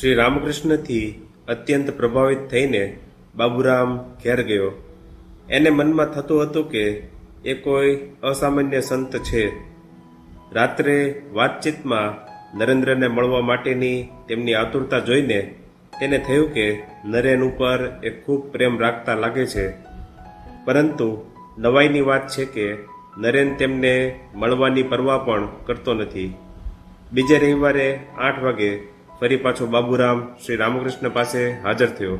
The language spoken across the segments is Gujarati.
શ્રી રામકૃષ્ણથી અત્યંત પ્રભાવિત થઈને બાબુરામ ઘેર ગયો. એને મનમાં થતું હતું કે એ કોઈ અસામાન્ય સંત છે. રાત્રે વાતચીતમાં નરેન્દ્રને મળવા માટેની તેમની આતુરતા જોઈને તેને થયું કે નરેન ઉપર એ ખૂબ પ્રેમ રાખતા લાગે છે. પરંતુ નવાઈની વાત છે કે નરેન તેમને મળવાની પરવા પણ કરતો નથી. બીજે રવિવારે આઠ વાગે ફરી પાછો બાબુરામ શ્રી રામકૃષ્ણ પાસે હાજર થયો.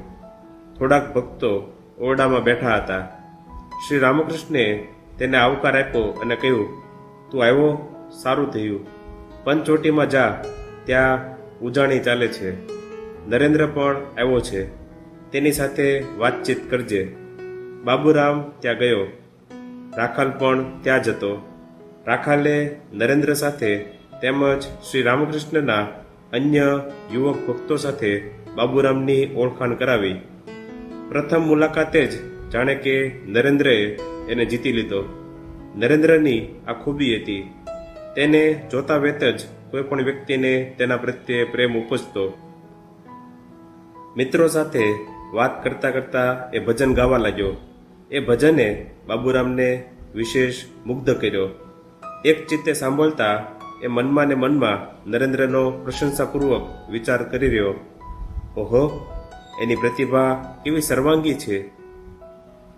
થોડાક ભક્તો ઓરડામાં બેઠા હતા. શ્રી રામકૃષ્ણે તેને આવકાર આપ્યો અને કહ્યું, તું આવ્યો? સારું થયું. પંચોટીમાં જા. ત્યાં ઉજાણી ચાલે છે. નરેન્દ્ર પણ આવ્યો છે. તેની સાથે વાતચીત કરજે. બાબુરામ ત્યાં ગયો. રાખાલ પણ ત્યાં જ હતો. રાખાલે નરેન્દ્ર સાથે તેમજ શ્રી રામકૃષ્ણના અન્ય યુવક ભક્તો સાથે બાબુરામની ઓળખાણ કરાવી. પ્રથમ મુલાકાતે જ જાણે કે નરેન્દ્રએ એને જીતી લીધો. નરેન્દ્રની આ ખૂબી હતી. તેને જોતા વેત જ કોઈ પણ વ્યક્તિને તેના પ્રત્યે પ્રેમ ઉપજતો. મિત્રો સાથે વાત કરતા કરતા એ ભજન ગાવા લાગ્યો. એ ભજને બાબુરામને વિશેષ મુગ્ધ કર્યો. એક ચિત્તે સાંભળતા એ મનમાં ને મનમાં નરેન્દ્રનો પ્રશંસાપૂર્વક વિચાર કરી રહ્યો. ઓહો, એની પ્રતિભા કેવી સર્વાંગી છે.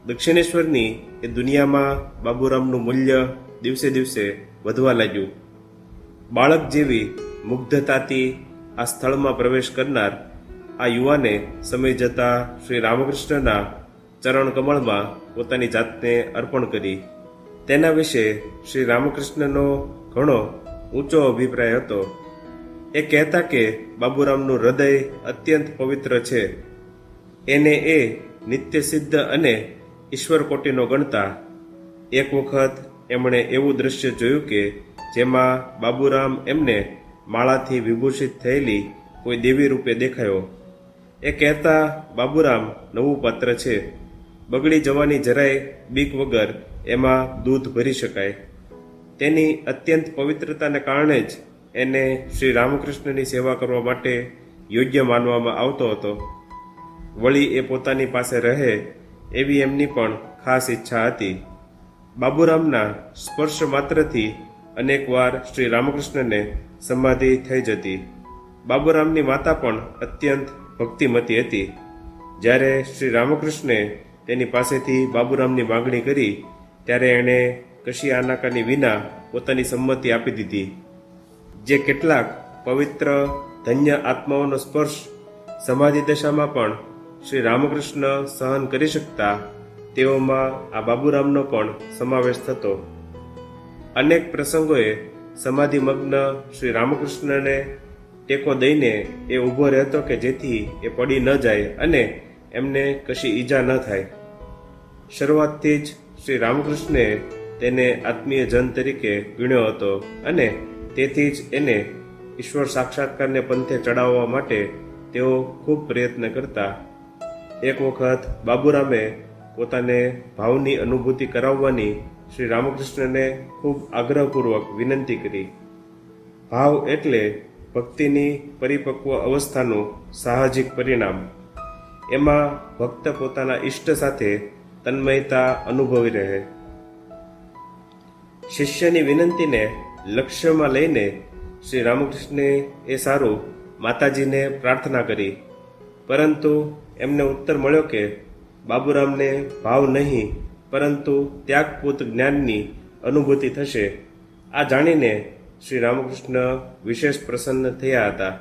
દક્ષિણેશ્વરની એ દુનિયામાં બાબુરામનું મૂલ્ય દિવસે દિવસે વધવા લાગ્યું. બાળક જેવી મુગ્ધતાથી આ સ્થળમાં પ્રવેશ કરનાર આ યુવાને સમય જતા શ્રી રામકૃષ્ણના ચરણ કમળમાં પોતાની જાતને અર્પણ કરી. તેના વિશે શ્રી રામકૃષ્ણનો ઘણો ઊંચો અભિપ્રાય હતો. એ કહેતા કે બાબુરામનું હૃદય અત્યંત પવિત્ર છે. એને એ નિત્ય સિદ્ધ અને ઈશ્વર કોટીનો ગણતા. એક વખત એમણે એવું દ્રશ્ય જોયું કે જેમાં બાબુરામ એમને માળાથી વિભૂષિત થયેલી કોઈ દેવી રૂપે દેખાયો. એ કહેતા બાબુરામ નવું પાત્ર છે. બગડી જવાની જરાય બીક વગર એમાં દૂધ ભરી શકાય. તેની અત્યંત પવિત્રતાને કારણે જ એને શ્રી રામકૃષ્ણની સેવા કરવા માટે યોગ્ય માનવામાં આવતો હતો. વળી એ પોતાની પાસે રહે એવી એમની પણ ખાસ ઈચ્છા હતી. બાબુરામના સ્પર્શ માત્રથી અનેકવાર શ્રી રામકૃષ્ણને સમાધિ થઈ જતી. બાબુરામની માતા પણ અત્યંત ભક્તિમતી હતી. જ્યારે શ્રી રામકૃષ્ણે તેની પાસેથી બાબુરામની માગણી કરી, ત્યારે એણે કશી આનાકાની વિના પોતાની સંમતિ આપી દીધી. જે કેટલાક પવિત્ર ધન્ય આત્માઓનો સ્પર્શ સમાધિ દશામાં પણ શ્રી રામકૃષ્ણ સહન કરી શકતા તેઓમાં આ બાબુરામનો પણ સમાવેશ થતો. અનેક પ્રસંગોએ સમાધિમગ્ન શ્રી રામકૃષ્ણને ટેકો દઈને એ ઊભો રહેતો કે જેથી એ પડી ન જાય અને એમને કશી ઈજા ન થાય. શરૂઆતથી જ શ્રી રામકૃષ્ણે તેને આત્મીય જન તરીકે ગણ્યો હતો અને તેથી જ એને ઈશ્વર સાક્ષાત્કારને પંથે ચડાવવા માટે તેઓ ખૂબ પ્રયત્ન કરતા. એક વખત બાબુરામે પોતાને ભાવની અનુભૂતિ કરાવવાની શ્રી રામકૃષ્ણને ખૂબ આગ્રહપૂર્વક વિનંતી કરી. ભાવ એટલે ભક્તિની પરિપક્વ અવસ્થાનું સાહજિક પરિણામ. એમાં ભક્ત પોતાના ઈષ્ટ સાથે તન્મયતા અનુભવી રહે. શિષ્યની વિનંતીને લક્ષ્યમાં લઈને શ્રી રામકૃષ્ણે એ સારું માતાજીને પ્રાર્થના કરી. પરંતુ એમને ઉત્તર મળ્યો કે બાબુરામને ભાવ નહીં, પરંતુ ત્યાગપૂત જ્ઞાનની અનુભૂતિ થશે. આ જાણીને શ્રી રામકૃષ્ણ વિશેષ પ્રસન્ન થયા હતા.